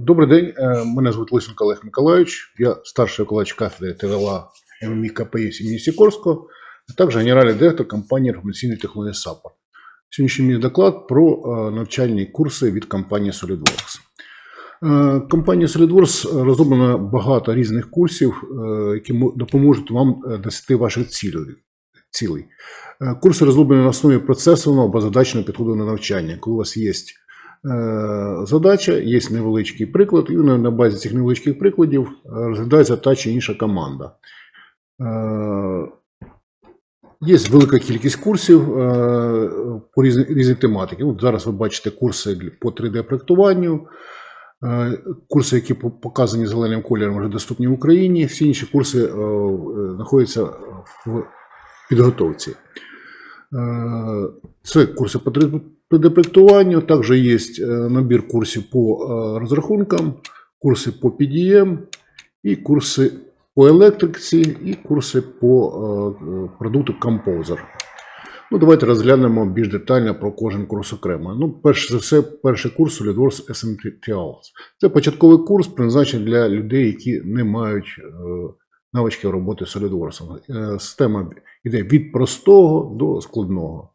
Добрий день, е, мене звуть Лисенко Олег Миколайович. Я старший викладач кафедри ТВЛА ММІ КПІ імені Сікорського, а також генеральний директор компанії інформаційної технології САПА. Сьогоднішній мій доклад про е, навчальні курси від компанії SolidWorks. Е, Компанія SolidWorks розроблена багато різних курсів, які допоможуть вам досягти ваших цілей. Курси розроблені на основі процесового або задачного підходу на навчання, коли у вас є задача, є невеличкий приклад, і на, базі цих невеличких прикладів е, розглядається та чи інша команда. Е, Є велика кількість курсів е, по різні, різній тематиці. От зараз ви бачите курси по 3D-проектуванню, е, курси, які показані зеленим кольором, вже доступні в Україні. Всі інші курси е, е, знаходяться в підготовці. Е, Це курси по 3D-проектуванню, також є е, набір курсів по е, розрахункам, курси по PDM, і курси по електриці, і курси по продукту Composer. Ну, давайте розглянемо більш детально про кожен курс окремо. Ну, перш за все, перший курс SolidWorks Essentials. Це початковий курс, призначений для людей, які не мають навички роботи з SolidWorks. Система йде від простого до складного.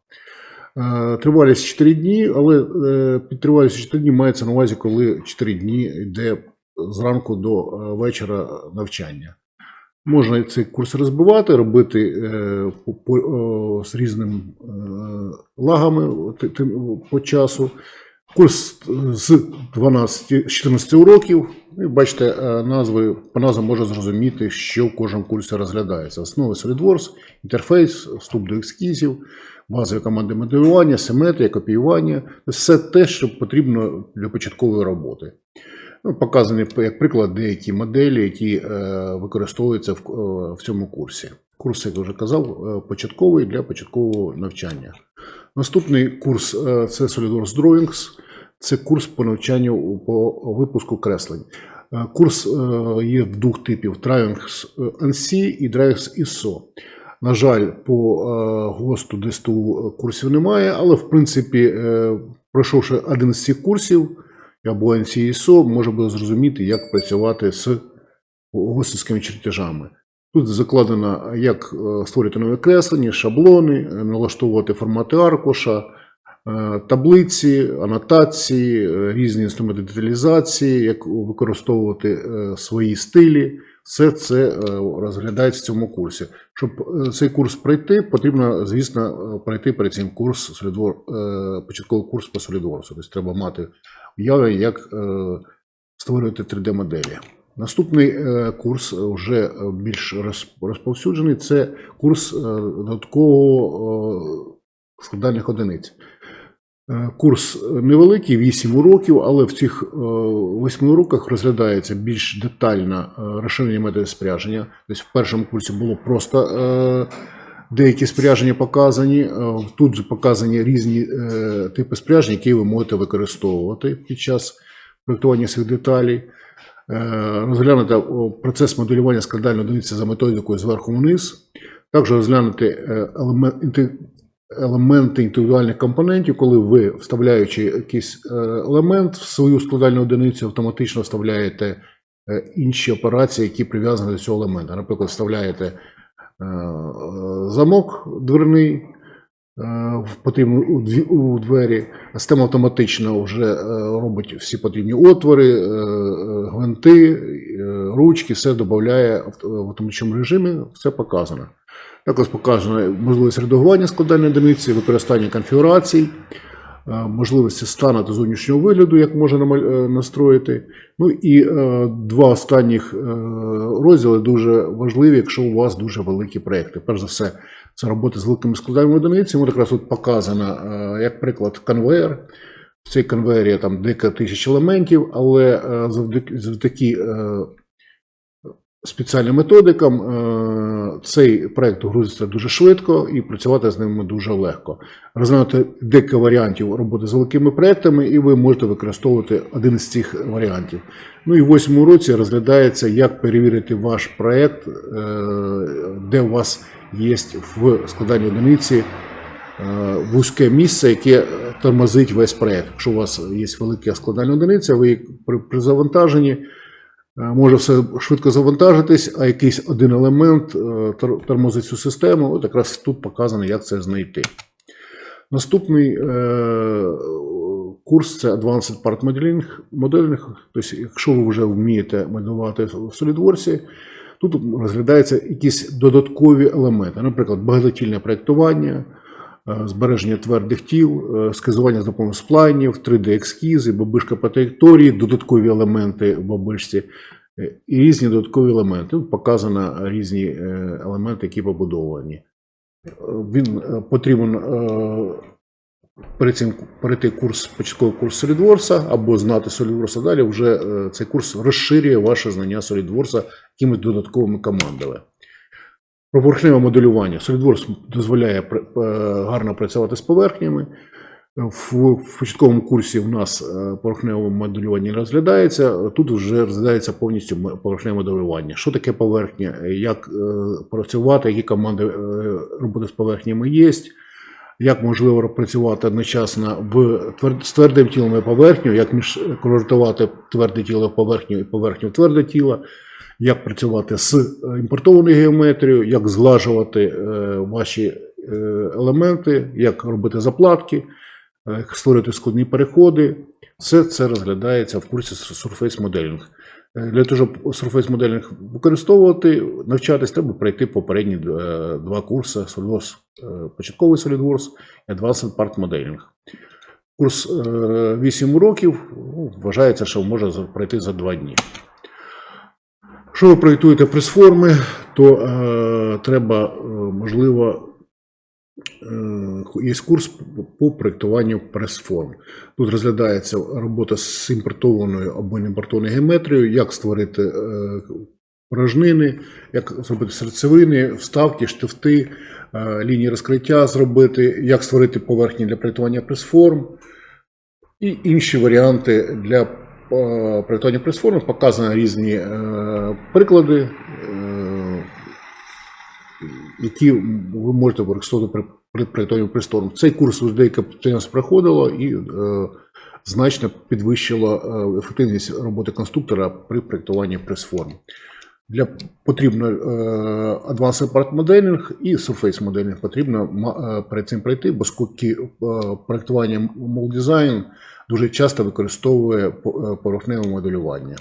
Е, Тривалість 4 дні, але е, під тривалістю 4 дні мається на увазі, коли 4 дні йде зранку до е, вечора навчання. Можна цей курс розбивати, робити з різними лагами по часу. Курс з 12 14 уроків. Ви бачите, е, назви по назвам можна зрозуміти, що в кожному курсі розглядається. Основи SolidWorks, інтерфейс, вступ до ескізів, базові команди моделювання, симетрія, копіювання все те, що потрібно для початкової роботи. Ну, показані як приклад деякі моделі, які е, використовуються в, е, в цьому курсі. Курс, як я вже казав, початковий для початкового навчання. Наступний курс це SolidWorks Drawings. Це курс по навчанню по випуску креслень. Е, Курс е, є в двох типів: Drawings NC і Drawings ISO. На жаль, по е, ГОСТу ДСТУ курсів немає, але в принципі, е, пройшовши один з цих курсів або NC ISO, може буде зрозуміти, як працювати з гостинськими чертежами. Тут закладено, як е, створити нові креслення, шаблони, е, налаштовувати формати аркуша, е, таблиці, анотації, е, різні інструменти деталізації, як використовувати е, свої стилі. Все це е, розглядається в цьому курсі. Щоб е, цей курс пройти, потрібно, звісно, е, пройти перед цим курс е, початковий курс по SolidWorks. Тобто треба мати уяви, як е, створювати 3D-моделі. Наступний е, курс е, вже е, більш роз- розповсюджений це курс е, додаткового е, складальних одиниць. Е, Курс невеликий, 8 уроків, але в цих е, 8 уроках розглядається більш детально е, розширення методів спряження. Тобто в першому курсі було просто е, деякі спряження показані. е, Тут показані різні е, типи спряження, які ви можете використовувати під час проєктування цих деталей. Е, Розглянути процес моделювання складальної одиниці за методикою зверху вниз. Також розглянути е, елемент, елементи індивідуальних компонентів, коли ви, вставляючи якийсь е, елемент в свою складальну одиницю, автоматично вставляєте е, інші операції, які прив'язані до цього елемента. Наприклад, вставляєте е, замок дверний, в- потрібно у двері. Система автоматично вже робить всі потрібні отвори, гвинти, ручки, все додає в автоматичному режимі, все показано. Також показано можливість редагування складальної одиниці, використання конфігурацій, е, можливості стану та зовнішнього вигляду, як можна е, настроїти. Ну і е, два останніх розділи дуже важливі, якщо у вас дуже великі проекти. Перш за все, це робота з великими складальними одиницями. Якраз тут показано, як приклад, конвейер. В цій конвейері там декілька тисяч елементів, але завдяки, спеціальним методикам е, цей проект грузиться дуже швидко і працювати з ними дуже легко. Розглянути декілька варіантів роботи з великими проектами, і ви можете використовувати один з цих варіантів. Ну і в восьмому році розглядається, як перевірити ваш проект, е, де у вас є в складанні одиниці вузьке місце, яке тормозить весь проєкт. Якщо у вас є велика складальна одиниця, ви при, завантаженні е, може все швидко завантажитись, а якийсь один елемент е, тормозить цю систему. От якраз тут показано, як це знайти. Наступний е, курс це Advanced Part Modeling. Modeling. Тобто, якщо ви вже вмієте моделювати в SolidWorks, тут розглядаються якісь додаткові елементи, наприклад, багатотільне проєктування, е, збереження твердих тіл, е, скизування з допомогою сплайнів, 3D-ескізи, бабишка по траєкторії, додаткові елементи в бабишці е, і різні додаткові елементи. Показано різні е, елементи, які побудовані. Е, Він е, потрібен е, перед цим перейти курс, початковий курс SolidWorks або знати SolidWorks, далі вже е, цей курс розширює ваше знання SolidWorks якимись додатковими командами. Про поверхневе моделювання. SolidWorks дозволяє е, гарно працювати з поверхнями. В, початковому курсі в нас е, поверхневе моделювання розглядається, тут вже розглядається повністю поверхневе моделювання. Що таке поверхня, як е, працювати, які команди роботи з поверхнями є, як можливо працювати одночасно в з твердим тілом і поверхнею, як між конвертувати тверде тіло в поверхню і поверхню в тверде тіло, як працювати з е, імпортованою геометрією, як зглажувати е, ваші е, елементи, як робити заплатки, як створити складні переходи. Все це розглядається в курсі Surface Modeling. Е, Для того, щоб Surface Modeling використовувати, навчатись, треба пройти попередні е, два курси SolidWorks, е, початковий SolidWorks і Advanced Part Modeling. Курс е, 8 років, ну, вважається, що може пройти за 2 дні. Якщо ви проєктуєте прес-форми, то е, треба, можливо, є курс по проєктуванню прес-форм. Тут розглядається робота з імпортованою або неімпортованою геометрією, як створити е, порожнини, як зробити серцевини, вставки, штифти, е, лінії розкриття зробити, як створити поверхні для проєктування прес-форм і інші варіанти для е, проєктування прес-форм. Показані різні е, приклади, е, які ви можете використовувати при, при проєктуванні прес-форм. Цей курс деяке підприємство проходило і е, значно підвищило е, ефективність роботи конструктора при проєктуванні прес-форм. Для потрібно е, Advanced Part Modeling і Surface Modeling потрібно е, перед цим пройти, бо скільки проєктування Mold Design дуже часто використовує по- поверхневе моделювання.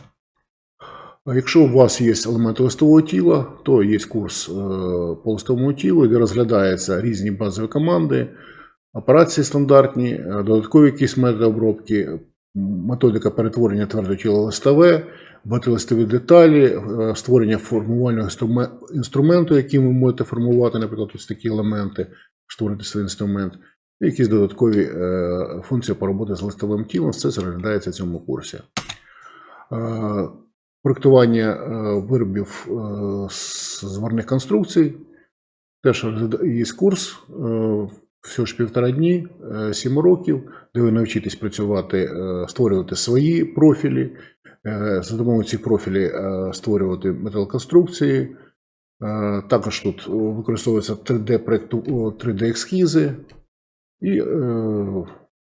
Якщо у вас є елементи листового тіла, то є курс е, по листовому тілу, де розглядаються різні базові команди, операції стандартні, е, додаткові якісь методи обробки, методика перетворення твердого тіла листове, багатолистові деталі, е, створення формувального інструменту, яким ви можете формувати, наприклад, ось такі елементи, створити свій інструмент, якісь додаткові функції по роботі з листовим тілом. Все це розглядається в цьому курсі. Проектування е, виробів е, з зварних конструкцій. Теж є курс, е, всього ж півтора дні, 7 років, де ви навчитесь працювати, створювати свої профілі, за допомогою цих профілів е, створювати металоконструкції. Також тут використовуються 3D проекту 3D ескізи і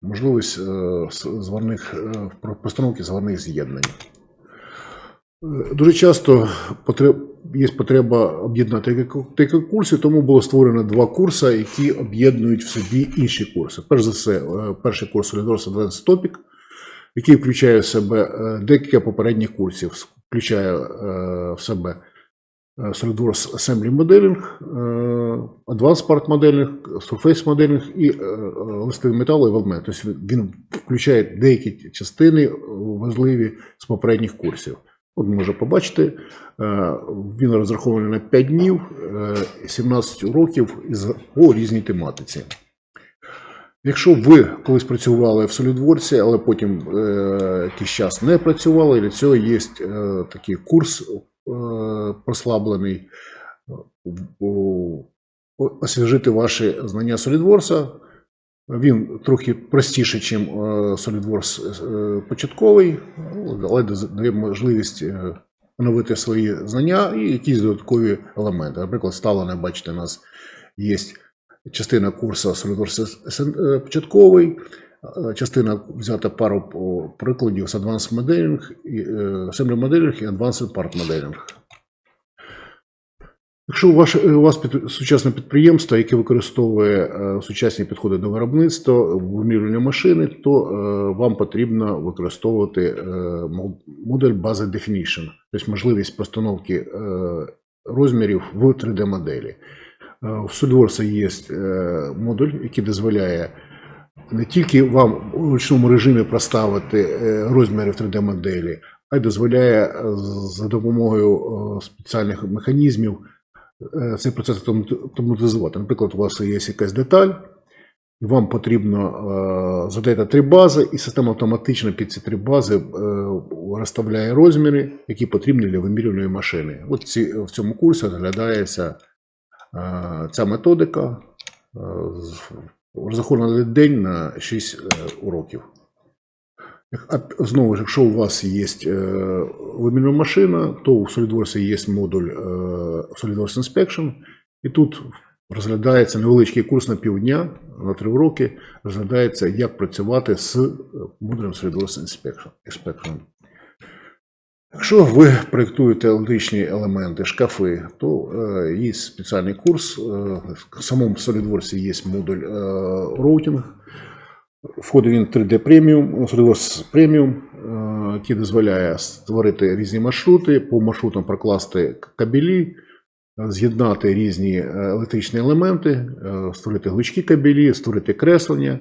можливість зварних постановки зварних з'єднань. Дуже часто є потреба об'єднати декілька- декілька тому було створено два курси, які об'єднують в собі інші курси. Перш за все, е, перший курс Solidors Advanced Topic, який включає в себе е, декілька попередніх курсів, включає е, в себе SolidWorks Assembly Modeling, Advanced Part Modeling, Surface Modeling і е, е, листовий метал і. Тобто він включає деякі частини важливі з попередніх курсів. От можна побачити, е, він розрахований на 5 днів, е, 17 уроків із по різній тематиці. Якщо ви колись працювали в SolidWorks, але потім е, якийсь час не працювали, для цього є е, такий курс е, прослаблений, е, освіжити ваші знання SolidWorks. Він трохи простіший, ніж SolidWorks е, початковий, але дає можливість е, оновити свої знання і якісь додаткові елементи. Наприклад, сталане, бачите, у нас є частина курсу SolidWorks е, початковий, е, частина взята пару прикладів з Advanced Modeling, е, Assembly Modeling і Advanced Part Modeling. Якщо у вас, у вас під, сучасне підприємство, яке використовує е, сучасні підходи до виробництва, вимірювання машини, то е, вам потрібно використовувати е, модель Base Definition, тобто можливість постановки е, розмірів в 3D-моделі. Е, В SolidWorks є е, модуль, який дозволяє не тільки вам у ручному режимі проставити е, розміри в 3D-моделі, а й дозволяє за допомогою спеціальних механізмів цей процес автоматизувати. Наприклад, у вас є якась деталь, і вам потрібно е, задати три бази, і система автоматично під ці три бази е, розставляє розміри, які потрібні для вимірювальної машини. От ці, в цьому курсі розглядається е, ця методика. е, Розрахована на день на 6 уроків. Знову ж, якщо у вас є е, вимірна машина, то у SolidWorks є модуль е, SolidWorks Inspection, і тут розглядається невеличкий курс на півдня, на три уроки, розглядається, як працювати з е, модулем SolidWorks Inspection. Якщо ви проєктуєте електричні елементи, шкафи, то є спеціальний курс. В самому SolidWorks є модуль роутінг. Входить він в 3D Premium, SolidWorks Premium, е, який дозволяє створити різні маршрути, по маршрутам прокласти кабелі, з'єднати різні е, електричні елементи, е, створити глючки кабелі, створити креслення,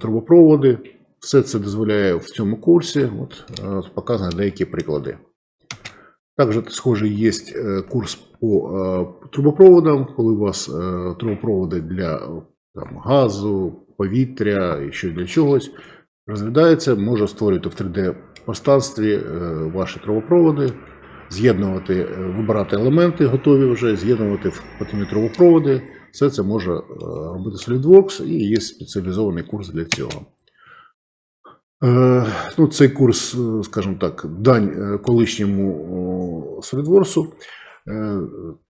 трубопроводи. Все це дозволяє в цьому курсі. От показані деякі приклади. Також схоже є курс по трубопроводам, коли у вас трубопроводи для там, газу, повітря і ще для чогось розглядається, може створювати в 3D-пространстві е, ваші трубопроводи, з'єднувати, е, вибирати елементи готові вже, з'єднувати в потрібні трубопроводи. Все це може е, робити SolidWorks і є спеціалізований курс для цього. Ну, цей курс, скажімо так, дань колишньому SolidWorks.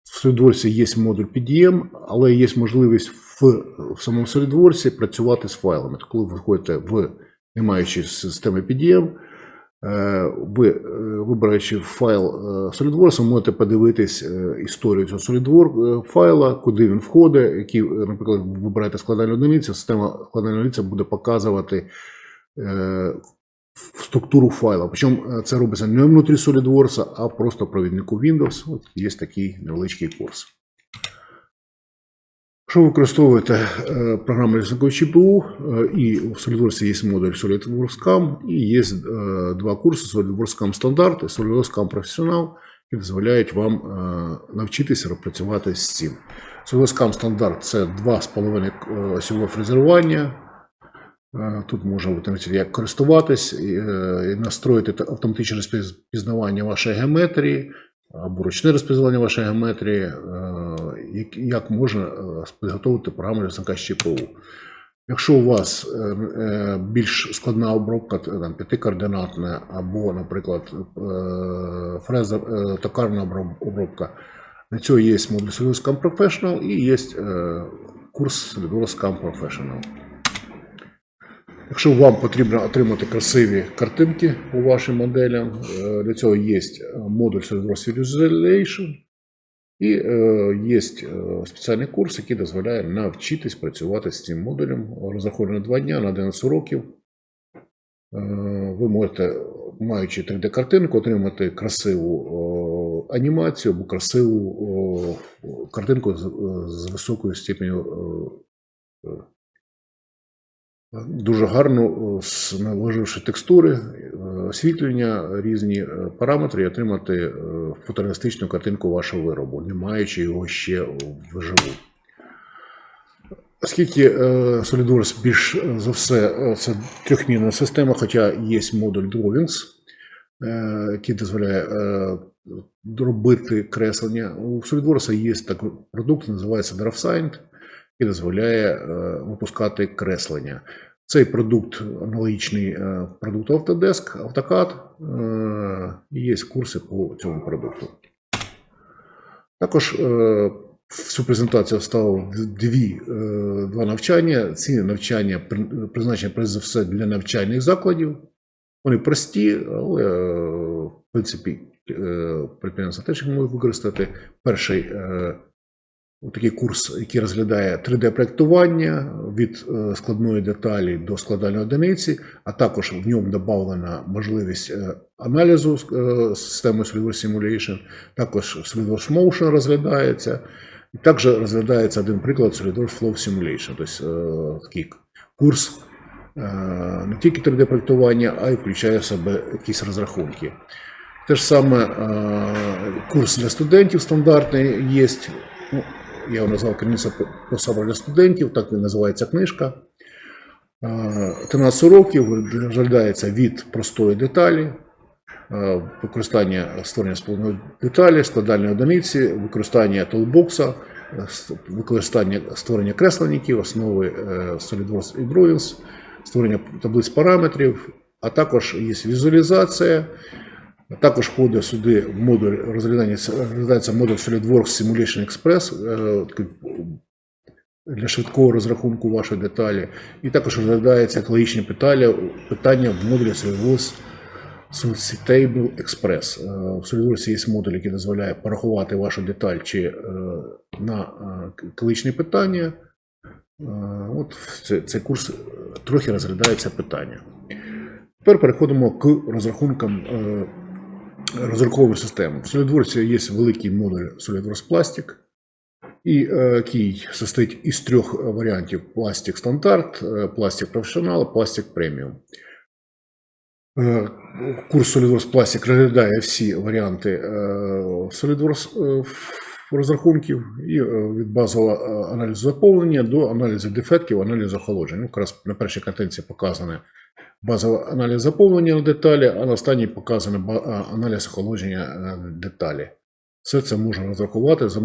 В SolidWorks є модуль PDM, але є можливість в, самому SolidWorks працювати з файлами. Тобто, коли ви входите в не маючи системи PDM, е, ви, е, вибираючи файл е, SolidWorks, ви можете подивитись е, історію цього SolidWorks файла, куди він входить, які, е, наприклад, ви вибираєте складальну одиницю, система складальної одиниці буде показувати е, структуру файла. Причому е, це робиться не внутрі SolidWorks, а просто провіднику Windows. От є такий невеличкий курс. Якщо ви використовуєте е, програму різникову ЧПУ, е, і в SolidWorks є модуль SolidWorks CAM, і є е, два курси SolidWorks CAM стандарт і SolidWorks CAM професіонал, які дозволяють вам навчитися працювати з цим. SolidWorks CAM стандарт це 2,5 осьове фрезерування. Тут можна визначити, як користуватись, і, настроїти автоматичне розпізнавання вашої геометрії або ручне розпізнавання вашої геометрії, як, можна е, підготовити програму різника з ЧПУ. Якщо у вас е, е, більш складна обробка, там, п'ятикоординатна, або, наприклад, фреза токарна обробка, для цього є модуль SolidWorks CAM Professional і є курс SolidWorks CAM Professional. Якщо вам потрібно отримати красиві картинки по вашим моделям, для цього є модуль SolidWorks Visualization і е, є спеціальний курс, який дозволяє навчитись працювати з цим модулем. Розрахований на 2 дня на 11 уроків. Е, Ви можете, маючи 3D-картинку, отримати красиву е, анімацію або красиву е, картинку з, з високою степеню е, Дуже гарно е, наложивши текстури, е, освітлення, різні е, параметри, і отримати фотореалістичну картинку вашого виробу, не маючи його ще вживу. Оскільки SolidWorks більш за все це трьохмірна система, хоча є модуль Drawings, який дозволяє робити креслення. У SolidWorks є такий продукт, називається DraftSign, який дозволяє е, випускати креслення. Цей продукт аналогічний е, продукту Autodesk, AutoCAD, е, і є курси по цьому продукту. Також всю презентацію вставив дві, два навчання. Ці навчання призначені перш за все для навчальних закладів. Вони прості, але в принципі підприємства теж їх можуть використати. Перший такий курс, який розглядає 3D-проектування від е, складної деталі до складальної одиниці, а також в ньому додана можливість е, аналізу е, системи SolidWorks Simulation, також SolidWorks Motion розглядається. І також розглядається один приклад SolidWorks Flow Simulation, тобто такий курс не тільки 3D-проектування, а й включає в себе якісь розрахунки. Те ж саме курс для студентів стандартний є. Я його назвав керівництво посаба для студентів, так і називається книжка. Е, 13 уроків розглядається від простої деталі, використання створення сповної деталі, складальної одиниці, використання толбокса, використання створення кресленників, основи е, SolidWorks і Drawings, створення таблиць параметрів, а також є візуалізація. Також входить сюди модуль розглядається модуль SolidWorks Simulation Express е, для швидкого розрахунку вашої деталі. І також розглядаються екологічні питання, питання в модулі SolidWorks Table Express. Е, В SolidWorks є модуль, який дозволяє порахувати вашу деталь чи е, на екологічні питання. От це- цей курс трохи розглядається питання. Тепер переходимо к розрахункам е, розрахункової системи. В SolidWorks є великий модуль SolidWorks Plastic, е, який состоїть із трьох варіантів: Plastic стандарт, Plastic Professional, Plastic Premium. Е, Курс SolidWorks Plastic розглядає всі варіанти е, SolidWorks е, розрахунків і е, від базового е, аналізу заповнення до аналізу дефектів, аналізу охолодження. Ну, якраз на першій картинці показане базовий аналіз заповнення на деталі, а на останній показано аналіз охолодження е, деталі. Все це можна розрахувати за е,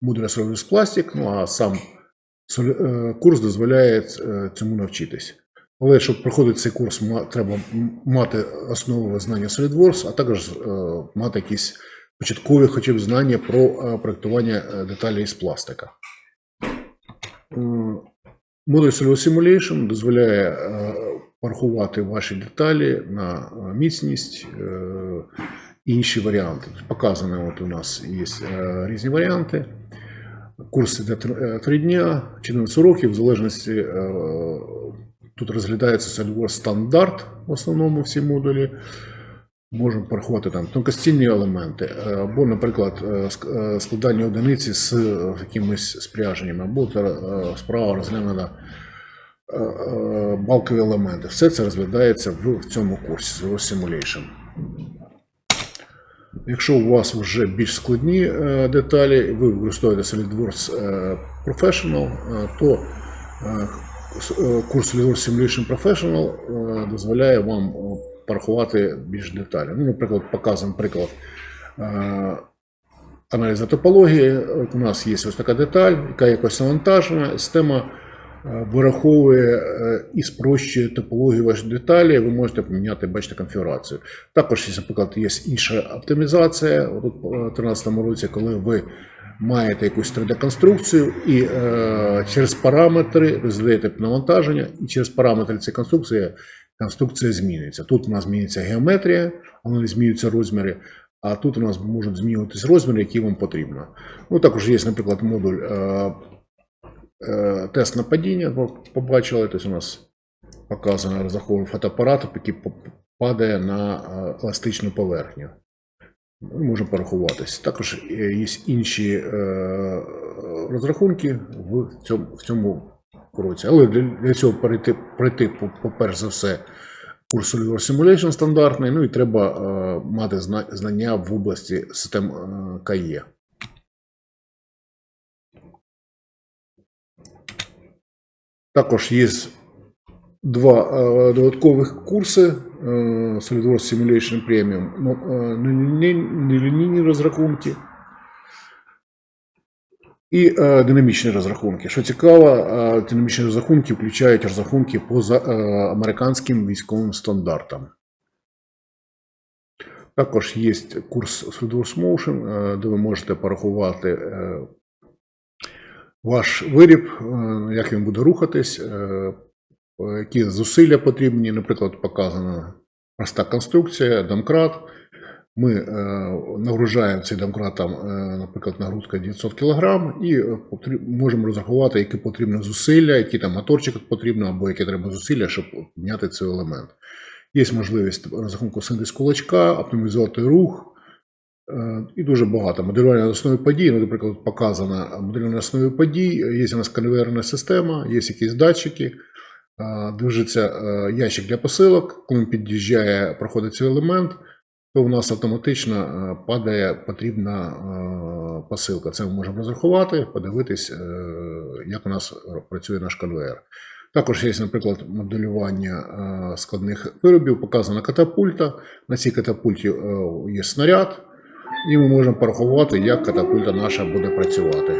модуля Plastic, ну а сам е, курс дозволяє е, цьому навчитись. Але щоб проходити цей курс, треба мати основи знання SolidWorks, а також е, мати якісь початкові хоча б знання про е, проектування е, деталей з пластика. Модуль SolidWorks Simulation дозволяє е, порахувати ваші деталі на е, міцність, е, інші варіанти. Показано, от у нас є різні варіанти. Курс йде тр- е, три дня, 14 уроків, в залежності тут розглядається SolidWorks стандарт в основному всі модулі. Можемо порахувати там тонкостінні елементи, е, або, наприклад, е, е, складання одиниці з якимись спряженнями, або справа розглянена балкові елементи. Все це розглядається в цьому курсі SolidWorks Simulation. Якщо у вас вже більш складні деталі, ви використовуєте SolidWorks Professional, то курс SolidWorks Simulation Professional дозволяє вам порахувати більш деталі. Ну, наприклад, показан приклад е, аналізу топології. У нас є ось така деталь, яка якось навантажена. Система е, вираховує е, і спрощує топологію вашої деталі. Ви можете поміняти, бачите, конфігурацію. Також, наприклад, є інша оптимізація. У 2013 році, коли ви маєте якусь 3D-конструкцію, і е, через параметри ви задаєте навантаження, і через параметри цієї конструкції конструкція змінюється. Тут у нас змінюється геометрія, але змінюються розміри. А тут у нас можуть змінюватись розміри, які вам потрібно. Ну, також є, наприклад, модуль е, е, тест на падіння. ви Побачили, тобто у нас показано розраховує фотоапарат, який падає на е, еластичну поверхню. Ми можемо порахуватись. Також е, є інші е, розрахунки в цьому, в цьому кроці. Але для, цього перейти, пройти, по- по-перше за все, курс SolidWorks Simulation стандартний, ну і треба е, мати зна- знання в області систем е, КАЄ. Також є два е, додаткових курси е, SolidWorks Simulation Premium. Ну, е, нелінійні розрахунки і е, динамічні розрахунки. Що цікаво, е, динамічні розрахунки включають розрахунки поза е, американським військовим стандартам. Також є курс SolidWorks Motion, е, де ви можете порахувати е, ваш виріб, е, як він буде рухатись, е, які зусилля потрібні. Наприклад, показана проста конструкція, домкрат. Ми е, нагружаємо цей домкрат, там, е, наприклад, нагрузка 900 кг, і е, можемо розрахувати, які потрібні зусилля, які там моторчик потрібно, або які треба зусилля, щоб підняти цей елемент. Є можливість розрахунку синтез кулачка, оптимізувати рух. І дуже багато. Моделювання на основі подій, ну, наприклад, показано моделювання на основі подій, є у нас конвейерна система, є якісь датчики, движеться ящик для посилок, коли він під'їжджає, проходить цей елемент, то у нас автоматично е, падає потрібна е, посилка. Це ми можемо розрахувати, подивитись, е, як у нас працює наш конвейер. Також є, наприклад, моделювання складних виробів, показана катапульта. На цій катапульті є снаряд, і ми можемо порахувати, як катапульта наша буде працювати.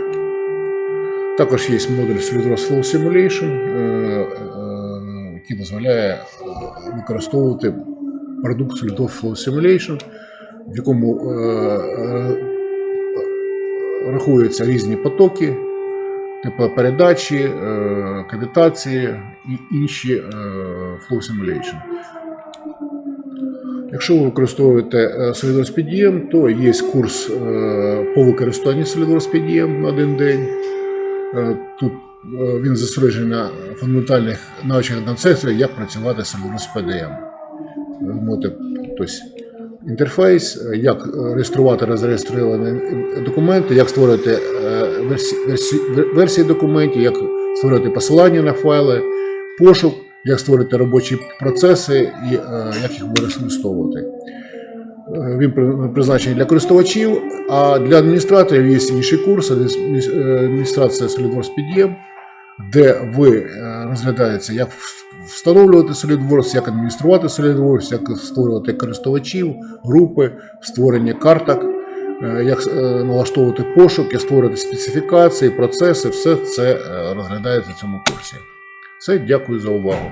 Також є модуль SolidWorks Flow Simulation, який дозволяє використовувати продукт SolidWorks Flow Simulation, в якому е, е, рахуються різні потоки, теплопередачі, е, кавітації і інші е, Flow Simulation. Якщо ви використовуєте е, SolidWorks PDM, то є курс е, по використанню SolidWorks PDM на один день. Е, Тут він зосереджений на фундаментальних навичках концепціях, як працювати з PDM. Ви можете тобто, інтерфейс, як реєструвати розреєстровані документи, як створити е, версі, версі, версії документів, як створити посилання на файли, пошук, як створити робочі процеси і е, як їх використовувати. Е, Він призначений для користувачів, а для адміністраторів є інший курс адміністрація SolidWorks PDM, де ви розглядаєте розглядається, як встановлювати SolidWorks, як адмініструвати SolidWorks, як створювати користувачів, групи, створення карток, е, як е, налаштовувати пошук, як створювати специфікації, процеси, все це е, розглядається в цьому курсі. Все, дякую за увагу.